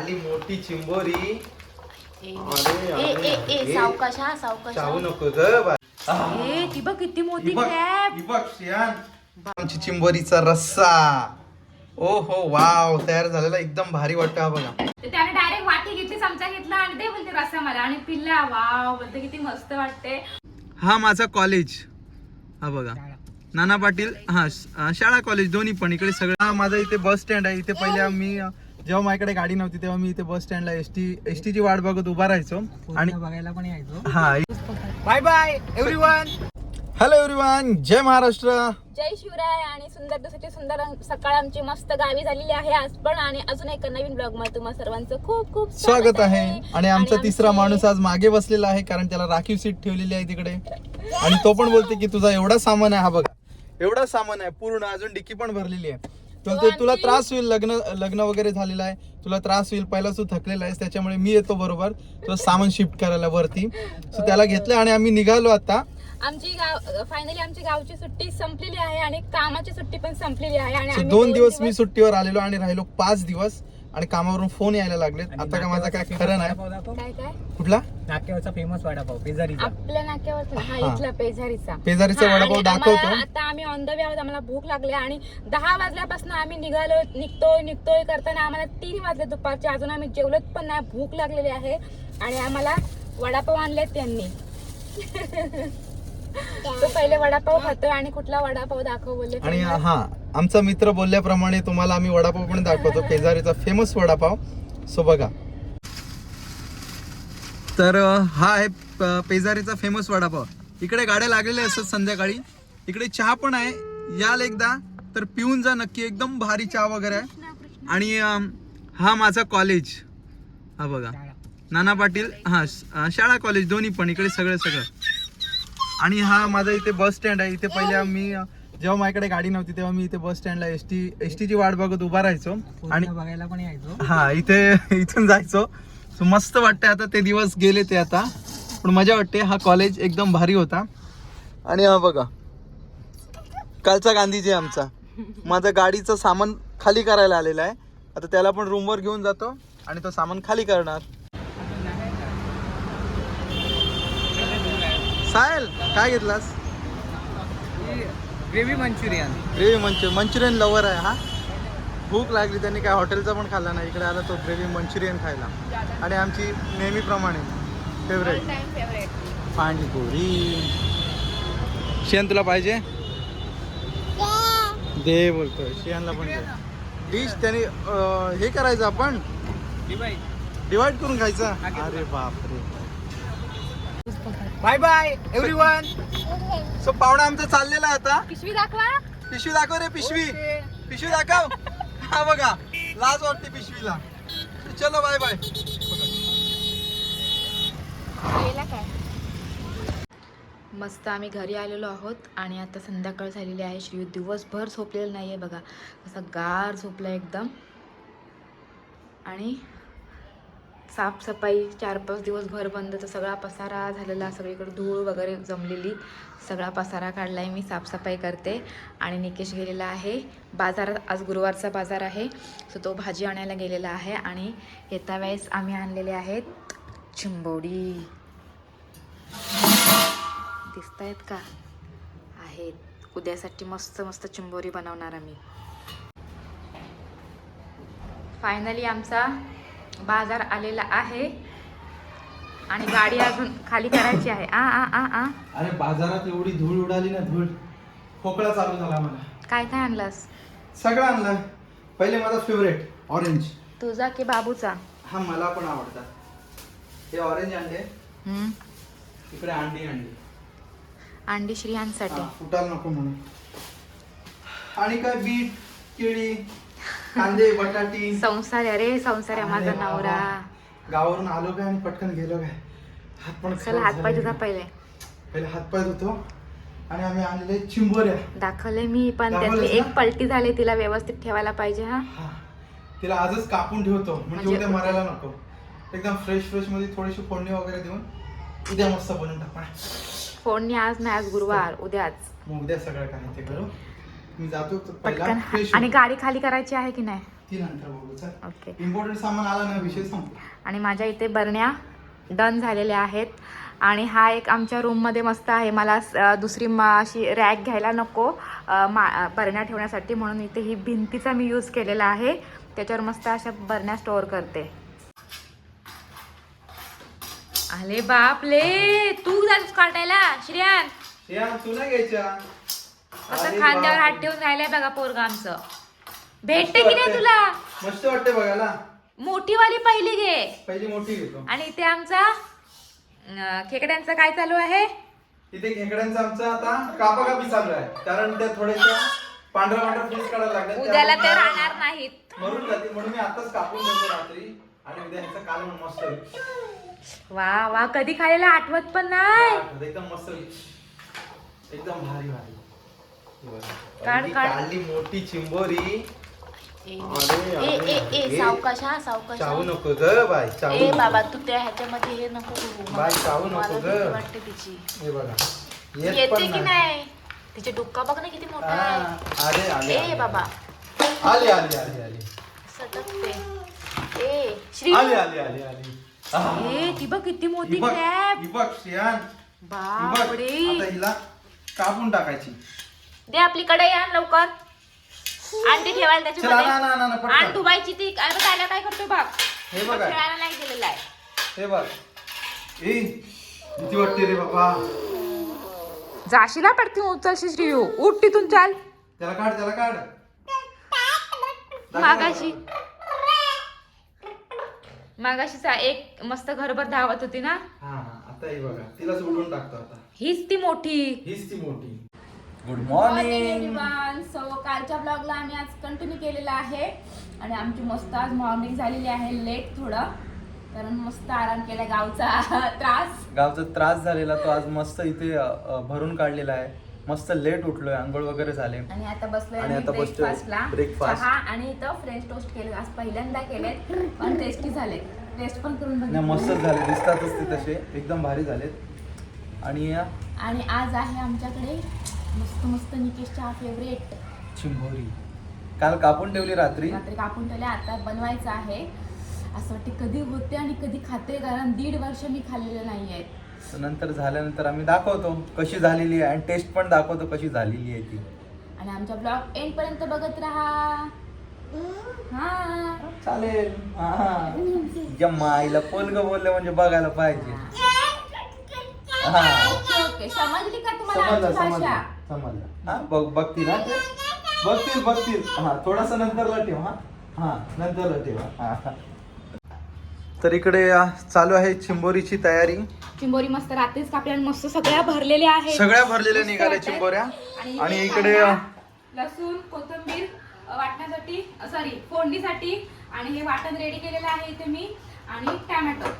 आली मोठी चिंबोरी. ए अरे, ए ए अरे, ए सावकाश हा सावकाश चावू नको ग बा. ए ती बघ किती मोठी बघ, क्रॅब बघ, श्रेयान. आमची चिंबोरीचा रस्सा. ओ हो वाव तयार झालेला एकदम भारी वाटतं हा बघा. तर त्याने डायरेक्ट वाटी घेतली चमचा घेतला आणि ते बोलते रस्सा मला. आणि पिल्ला वाव बोलते किती मस्त वाटते. हा माझा कॉलेज हा बघा. नाना पाटील हा श- अं, शाळा कॉलेज दोन्ही पण. इकडे सगळं हा माझा इथे बस स्टँड आहे. इथे पहिले आम्ही अं, जेव्हा माझ्याकडे गाडी नव्हती तेव्हा मी इथे बस स्टँडला एस टी एस ची वाट बघत उभा राहायचो. आणि बघायला पण यायचो. हा bye bye everyone hello everyone जय महाराष्ट्र. जय शिवराय आणि सुंदर दिवसाची सुंदर सकाळ आमची मस्त गावी झालेली आहे आज पण. आणि अजून एक नवीन ब्लॉगमध्ये तुम्हा सर्वांचं खूप खूप स्वागत आहे. आणि आमचा आमचे- तिसरा माणूस आज मागे बसलेला आहे कारण त्याला राखीव सीट ठेवलेली आहे तिकडे. आणि तो पण बोलते की तुझा एवढा सामान आहे हा बघा. एवढा सामान आहे पूर्ण. अजून डिक्की पण भरलेली आहे. तो ते तुला त्रास होईल लग्न लग्न वगैरे झालेलं आहे. तुला त्रास होईल पहिला तू थकलेला आहेस त्याच्यामुळे मी येतो बरोबर. तुला सामान शिफ्ट करायला वरती. सो त्याला घेतलं आणि आम्ही निघालो आता. आमची गाव फायनली आमची गावची सुट्टी संपलेली आहे आणि कामाची सुट्टी पण संपलेली आहे आणि So दोन दिवस मी सुट्टीवर आलेलो आणि राहिलो पाच दिवस. आणि कामावरून फोन यायला लागलेत. आणि आता का माझा काय नाक्यावरचा खरं नाही. काय काय? कुठला? नाक्यावरचा फेमस वडापाव पेजारीचा आपल्या नाक्यावर हा. इथला पेझारीचा. पेजारीचा हा, वडापाव आणि दाखवतो. आम्हाला- आता आम्ही ऑन द वे आहोत आम्हाला भूक लागली आणि दहा वाजल्यापासून आम्ही निघालो निघतोय निघतोय करताना आम्हाला तीन वाजले दुपारचे. अजून आम्ही जेवलोत पण नाही भूक लागलेली आहे. आणि आम्हाला वडापाव आणलेत त्यांनी. तो पहिले वडापाव खातोय आणि कुठला वडापाव दाखव बोलले आणि हा आमचा मित्र बोलल्याप्रमाणे तुम्हाला आम्ही वडापाव पण दाखवतो. पेजारीचा फेमस वडापाव. सो बघा. तर हा आहे पेजारीचा फेमस वडापाव. इकडे गाड्या लागलेल्या असतात संध्याकाळी. इकडे चहा पण आहे. याल एकदा. तर पिऊन जा नक्की. एकदम भारी चहा वगैरे आहे. आणि हा माझा कॉलेज हा बघा. नाना पाटील हा शाळा कॉलेज दोन्ही पण. इकडे सगळं सगळं. आणि हा माझा इथे बस स्टँड आहे. इथे पहिले आम्ही जेव्हा माझ्याकडे गाडी नव्हती तेव्हा मी इथे बस स्टँडला एस टी एस ची वाट बघत उभा राहायचो. आणि बघायला पण यायचो. हा इथे इथून जायचो. सो मस्त वाटते आता ते दिवस गेले ते आता. पण मजा वाटते हा कॉलेज एकदम भारी होता. आणि हा बघा कालचा गांधीजी आमचा. माझं गाडीचं सामान खाली करायला आलेलं आहे. आता त्याला पण रूमवर घेऊन जातो आणि तो सामान खाली करणार. साहेल काय घेतलास? Gravy Manchurian. Gravy Manchurian Manchurian lover आहे हा. भूक लागली त्यांनी काय हॉटेलचा पण खाल्ला नाही. इकडे आला तो ग्रेव्ही मंचुरियन खायला. आणि आमची नेहमीप्रमाणे फेवरेट फेवरेट पाणीपुरी. शेण तुला पाहिजे? दे बोलतोय. शेणला पण डिश त्याने हे करायचं आपण? डिवाइड करून खायचं? अरे बापरे. बाय बाय एव्हरीवन सो पाहुणा आमचा चाललेला आहे आता. पिशवी दाखवा. पिशवी दाखव रे पिशवी. पिशवी दाखव. हा बघा लाज वाटते पिशवीला. चलो बाय बाय मस्त आम्ही घरी आलेलो आहोत आणि आता संध्याकाळ झालेली आहे. श्री दिवसभर झोपलेलं नाही आहे बघा. असा गार झोपला एकदम. आणि साफसफाई चार पाच दिवस भर बंद तर सगळा पसारा झालेला सगळीकडे धूळ वगैरे जमलेली सगळा पसारा काढला आहे मी साफसफाई करते. आणि निकेश गेलेला आहे. बाजारात आज गुरुवारचा बाजार आहे. सो तो भाजी आणायला गेलेला आहे आणि येत्या वेळेस आम्ही आणलेले आहेत चिंबोडी. दिसत आहेत का? आहेत. उद्यासाठी मस्त मस्त चिंबोरी बनवणार आम्ही. फायनली आमचा बाजार आलेला आहे. आणि गाडी अजून खाली करायची आहे. आ आ आ आ. अरे बाजारात एवढी धूळ उडाली ना धूळ. खोकला चालू झाला मला. काय काय आणलास? सगळं आणलं. पहिले माझा फेवरेट ऑरेंज तुझा की बाबूचा? हा मला पण आवडतात. हे ऑरेंज अंडे. हम्म. इकडे अंडी अंडी. अंडी श्रीयांसाठी. हा, फुटायला नको म्हणून. आणि काय बीट केळी? कांदे बटाटी. संसार आहे रे संसार आहे माझा अरे नवरा. गावावरून आलो काय आणि पटकन गेलो काय? हात पण चल हात पाय. तुझा पहिले. पहिले हात पाय धुतो आणि आम्ही आणलेले चिंबोऱ्या. दाखवले मी पण त्यातली एक? पलटी झाली तिला व्यवस्थित ठेवायला पाहिजे हा. हा. तिला आजच कापून ठेवतो. म्हणजे म्हणजे उद्या मरायला नको. एकदम फ्रेश फ्रेशमध्ये थोडीशी फोडणी वगैरे देऊन उद्या मस्त बनवून टाकणार फोडणी आज नाही आज गुरुवार. उद्याच. मग उद्या सगळं काय ते करू. मी जातो पहिला पटकन आणि गाडी खाली करायची आहे की नाही? ती नंतर बघू चल. ओके. इम्पॉर्टंट सामान आला ना विषय संपला. आणि माझ्या इथे बरण्या डन झालेल्या आहेत. आणि हा एक आमच्या रूममध्ये मस्त आहे. मला अ, दुसरी मा अशी रॅक घ्यायला नको. अ, मा अ, बरण्या ठेवण्यासाठी म्हणून इथे ही भिंतीचा मी यूज केलेला आहे. त्याच्यावर मस्त अशा बरण्या स्टोअर करते. आले बापले! तू जातोस काटायला श्रेयान. श्रेया तू नाही घ्यायच्या अरे खांद्यावर. हात ठेवून राहिलाय बघा पोरगा आमचं. भेटते की नाही. तुला? मस्त वाटते बघायला. मोठी वाली पहिली घे. पहिली मोठी घेतो. आणि इथे आमचा अं, खेकड्यांचं काय चालू आहे? इथे खेकड्यांचा आमचा आता कापाकापी चालू आहे. कारण त्या थोड्याशा पांढरा पांढरा पीस काढायला लागल्या उद्याला ते राहणार नाहीत. मरून जाते म्हणून मी आताच कापून देतो रात्री. आणि उद्या ह्याचं काल म्हणून मस्त होईल. वा वा. कधी खायला आठवत पण नाही. एकदम मस्त होईल. एकदम भारी भारी. काढ, काढ. काढली मोठी चिंबोरी ए अरे, ए अरे, ए अरे. सावकाश हा सावकाश चावू हा. नको ग बाय चावू ए नको. बाबा तू त्या ह्याच्यामध्ये हे नको करू बाई, चावू नको मला ग. वाटते तिची हे बघा येत येते पण की नाही तिचे डुक्का बघ ना किती मोठा आहे हा, आले ए आले. बाबा आले आले आले आले सटकते ए श्री आले आले आले आले आह. ए ती बघ किती मोठी ही बघ, क्रॅब ही बघ, श्रेयान. ही बघ. बापरे आता हिला कापून टाकायची दे आपली कढई आण लवकर. अंडी ठेवायला चला ना त्याच्यामध्ये ना ना ना आण पटकन. डुबायची ती. अरे बघ, त्याला काय करतो बघ. हे बघ. खेळायला नाही दिलेला आहे. हे बघ. ए भीती वाटते रे बाबा. जाशीला पडती उचलशी श्री उठ तिथून चाल. त्याला काढ त्याला काढ. मागाशी. मागाशी चा- एक मस्त घरभर धावत होती ना? हा हा. आता हे बघा. तिला सोडून टाकतो आता. हीच ती मोठी. हीच ती मोठी. गुड मॉर्निंग सो कालच्या ब्लॉगला आम्ही आज कंटिन्यू केलेला आहे. आणि आमची मस्त आज मॉर्निंग झालेली आहे. लेट थोडं. कारण मस्त आराम केला गावचा त्रास. गावचा त्रास झालेला तो आज मस्त इथे अ, भरून काढलेला आहे. मस्त लेट उठलोय. आंघोळ वगैरे झाले. आणि आता बसलोय आणि आता बसतोय ब्रेकफास्टला breakfast. चहा आणि इथं फ्रेंच टोस्ट केले. आज पहिल्यांदा केलेत पण टेस्टी झाले. टेस्ट पण करून नाही बघितले. मस्त झाले. दिसतातच ते तसे. एकदम भारी झालेत. आणि आणि आज आहे आमच्याकडे मस्त मस्त निकेश चहा फेवरेट चिंबोरी. काल कापून ठेवली रात्री. रात्री कापून ठेवले आता बनवायचं आहे. असं वाटते कधी होते आणि कधी खाते कारण दीड वर्ष मी खाल्लेलं नाही आहे तर नंतर झाल्यानंतर आम्ही दाखवतो कशी झालेली आहे आणि टेस्ट पण दाखवतो कशी झालेली आहे ती. आणि आमचा ब्लॉग एंड पर्यंत बघत राहा. हा. चालेल. हा. तुझ्या माईला पोलग बोललं म्हणजे बघायला पाहिजे. हा. ओके ओके समजली का तुम्हाला समजलं आमची समजलं भाषा? समजलं हा बघ बघतील हा ते. बघतील बघतील. हा थोडासा नंतरला ठेव हा. हा नंतरला ठेव. हा हा. तर इकडे चालू आहे चिंबोरीची तयारी. चिंबोरी मस्त रात्रीच कापल्या आणि मस्त सगळ्या भरलेल्या आहेत. सगळ्या भरलेल्या मस्त निघाल्या. चिंबोऱ्या. आणि इकडे कांदा, लसूण कोथिंबीर अ, वाटण्यासाठी सॉरी फोडणीसाठी. आणि हे वाटण रेडी केलेलं आहे इथे मी. आणि टॅमॅटो.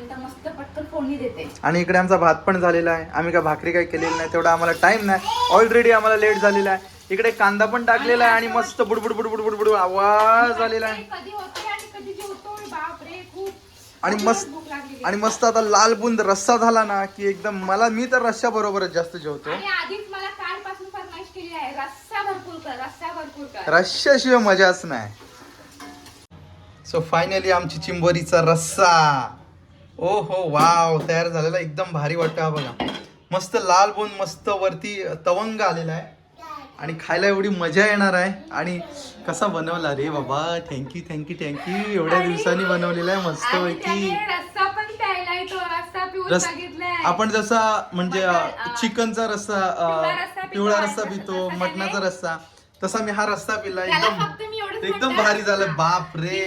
नंतर मस्त पटकन फोडणी देते. आणि इकडे आमचा भात पण झालेला आहे. आम्ही काय भाकरी काय केलेली नाही तेवढा आम्हाला टाइम नाही. ऑलरेडी आम्हाला लेट झालेला आहे. इकडे कांदा पण टाकलेला आहे आणि मस्त बुडबुड बुडबुड बुडबुड आवाज आलेला आहे कधी होते आणि कधी जेवतोय बापरे खूप आणि खूपच मस्त. आणि मस्त आता लाल बुंद रस्सा झाला ना की एकदम मला मी तर रस्सा बरोबरच जास्त जेवतो. आणि आधीच मला कालपासून फरमाईश केली आहे रस्सा भरपूर कर रस्सा भरपूर कर. रश्श्याशिवाय मजाच नाही. सो फायनली आमची चिंबोरीचा रस्सा. ओ हो वाव तयार झालेला एकदम भारी वाटतं हा बघा. मस्त लाल बोन मस्त वरती तवंग आलेला आहे. आणि खायला एवढी मजा येणार आहे. आणि कसा बनवला रे बाबा. थँक्यू थँक्यू थँक्यू एवढ्या दिवसांनी बनवलेला आहे मस्त पैकी. आपण जसा म्हणजे चिकनचा रस्सा पिवळा रस्सा पितो, मटणाचा रस्सा. तसा मी हा रस्सा पिला. एकदम एकदम भारी झालं. बाप रे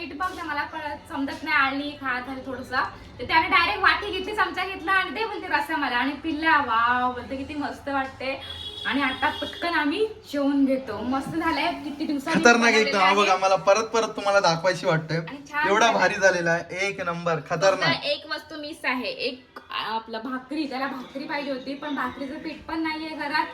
मीठ बघ ना मला कळत समजत नाही आळणी खात आहे थोडस. तर त्याने डायरेक्ट वाटी घेतली चमचा घेतला आणि ते बोलते रस्सा मला. आणि पिल्ला वाव बोलते किती मस्त वाटते. आणि आता पटकन आम्ही जेवून घेतो. मस्त झालंय किती दिवसांनी खतरनाक एकदम हा बघ आहे. आम्हाला परत परत तुम्हाला दाखवायची वाटतंय. आणि छान एवढा झालं. भारी झालेला आहे. एक नंबर खतरनाक. एक वस्तू मिस आहे. एक आपलं भाकरी त्याला भाकरी पाहिजे होती पण भाकरीचं पीठ पण नाहीये घरात.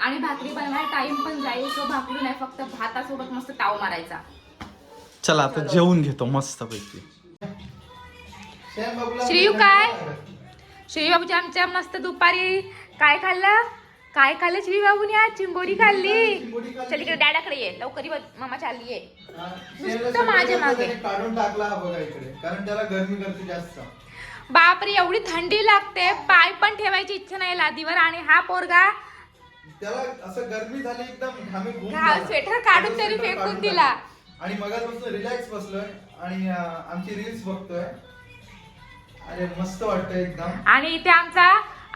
आणि भाकरी बनवायला टाइम पण जाईल सो भाकरी नाही फक्त भातासोबत मस्त ताव मारायचा. चला आता जेवून घेतो मस्त पैकी श्रीयू काय? श्री बाबूच्या आमच्या मस्त दुपारी काय खाल्लं काय खाल्लं श्री बाबूने आज चिंबोरी खाल्ली. चल इकडे डॅडाकडे ये लवकर मामा चालली ये नुसतं माझ्या मागे. त्याने काढून टाकला बघा इकडे कारण त्याला गरमी करते जास्त बापरे एवढी थंडी लागते पाय पण ठेवायची इच्छा नाही लादीवर आणि हा पोरगा त्याला असं गरमी झाली एकदम. स्वेटर काढून तरी फेकून दिला. आणि मगापासून रिलॅक्स बसलोय आणि आमची रील्स बघतोय. अरे मस्त वाटतंय एकदम. आणि इथे आमचा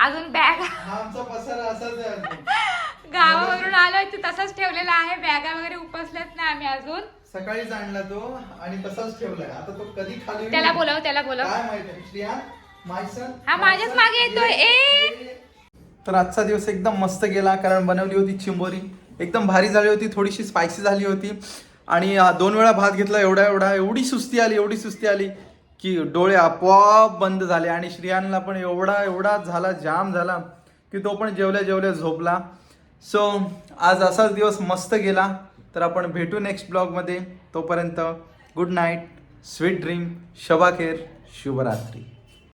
अजून बॅग हा आमचा पसारा असाच आहे अजून. गावावरून आलोय तो तसाच ठेवलेला आहे. बॅगा वगैरे उपसल्यात नाही आम्ही अजून. सकाळीच आणला तो आणि तसाच ठेवलाय. आता तो कधी खाली होईल? त्याला बोलव त्याला बोलव. काय माहिती श्रिया माय सन हा माझ्याच मागे येतोय. ए तर आजचा दिवस एकदम मस्त गेला कारण बनवली होती चिंबोरी. एकदम भारी झाली होती थोडीशी स्पायसी झाली होती. आणि दोन वेळा भात घेतला एवढा एवढा एवढी सुस्ती आली एवढी सुस्ती आली की डोळे आपोआप बंद झाले आणि श्रियांना पण एवढा एवढा झाला जाम झाला की तो पण जेवल्या जेवल्या झोपला. सो आज असाच दिवस मस्त गेला. तर आपण भेटू नेक्स्ट ब्लॉगमध्ये तोपर्यंत गुड नाईट स्वीट ड्रीम शबाखेर शुभरात्री.